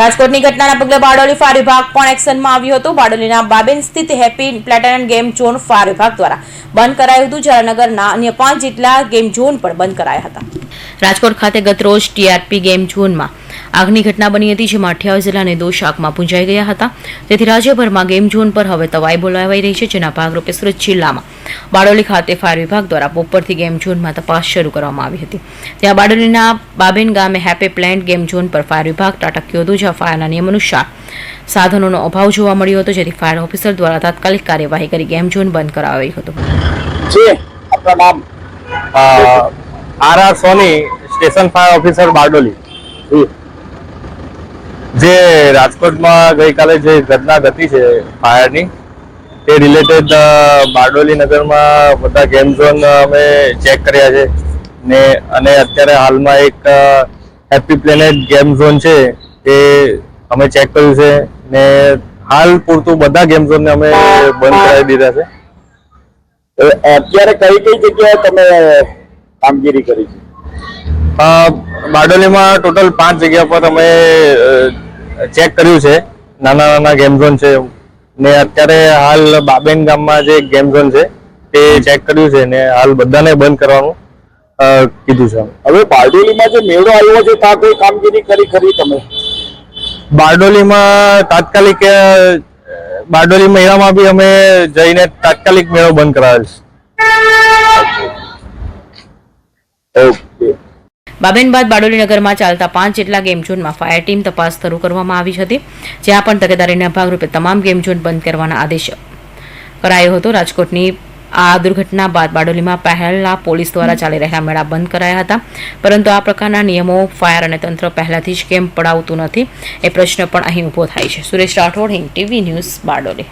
રાજકોટની ઘટનાના પગલે બારડોલી ફાયર વિભાગ પણ એક્શનમાં આવ્યું હતું. બારડોલીના બાબેન સ્થિત happy platinum game zone fire વિભાગ દ્વારા બંધ કરાયું હતું. જ્યારે નગરના અન્ય પાંચ જેટલા ગેમ ઝોન પણ બંધ કરાયા હતા. રાજકોટ ખાતે ગત રોજ ટીઆરપી ગેમ ઝોનમાં આગની ઘટના બની હતી જેમાં અઠ્યાવીસ જિલ્લાને દો શાકમાં પૂંજાઈ ગયા હતા. તેથી રાજ્યભરમાં ગેમ ઝોન પર હવે તવાઈ બોલાવાઈ રહી છે જેના ભાગરૂપે સુરત જિલ્લામાં બારડોલી ખાતે ફાયર વિભાગ દ્વારા બપોરથી ગેમ ઝોનમાં તપાસ શરૂ કરવામાં આવી હતી. ત્યાં બારડોલીના બાબેન ગામે હેપી પ્લેન્ટ ગેમ ઝોન પર ફાયર વિભાગ તાટક્યો હતું જ્યાં ફાયરના નિયમ અનુસાર સાધનોનો અભાવ જોવા મળ્યો હતો જેથી ફાયર ઓફિસર દ્વારા તાત્કાલિક કાર્યવાહી કરી ગેમ ઝોન બંધ કરાવાયું હતું. R R Soni station fire officer Bardoli. જી. રાજકોટમાં ગઈકાલે જે ઘટના ઘટી છે ફાયરની તે રિલેટેડ બારડોલી નગરમાં બધા ગેમ ઝોન અમે ચેક કર્યા છે. ને અને અત્યારે હાલમાં એક હેપી પ્લેનેટ ગેમ ઝોન છે તે અમે ચેક કર્યું છે. ને હાલ પૂરતું બધા ગેમ ઝોનને અમે બંધ કરાવી દીધા છે. અત્યારે કઈ કઈ જગ્યાએ તમે કામગીરી કરી છે? બારડોલીમાં ટોટલ પાંચ જગ્યા પર અમે ચેક કર્યું છે. નાના નાના ગેમ ઝોન છે. ને અત્યારે હાલ બાબેન ગામમાં જે ગેમ ઝોન છે તે ચેક કર્યું છે ને હાલ બધાને બંધ કરવાનું કીધું છે. હવે બારડોલીમાં જે મેળો આવ્યો છે ત્યાં કોઈ કામગીરી કરી ખરી તમે? બારડોલીમાં તાત્કાલિક બારડોલી મહિનામાં બી અમે જઈને તાત્કાલિક મેળો બંધ કરાવેલ છે. ઓકે. બાબેન બાદ બારડોલીનગરમાં ચાલતા પાંચ જેટલા ગેમ ઝોનમાં ફાયર ટીમ તપાસ શરૂ કરવામાં આવી હતી, જ્યાં પણ તકેદારીના ભાગરૂપે તમામ ગેમ ઝોન બંધ કરવાના આદેશ કરાયો હતો. રાજકોટની આ દુર્ઘટના બાદ બારડોલીમાં પહેલા પોલીસ દ્વારા ચાલી રહેલા મેળા બંધ કરાયા હતા. પરંતુ આ પ્રકારના નિયમો ફાયર અને તંત્ર પહેલાથી જ કેમ પડાવતું નથી, એ પ્રશ્ન પણ અહીં ઊભો થાય છે. સુરેશ રાઠોડ હિંગ ટીવી ન્યૂઝ બારડોલી.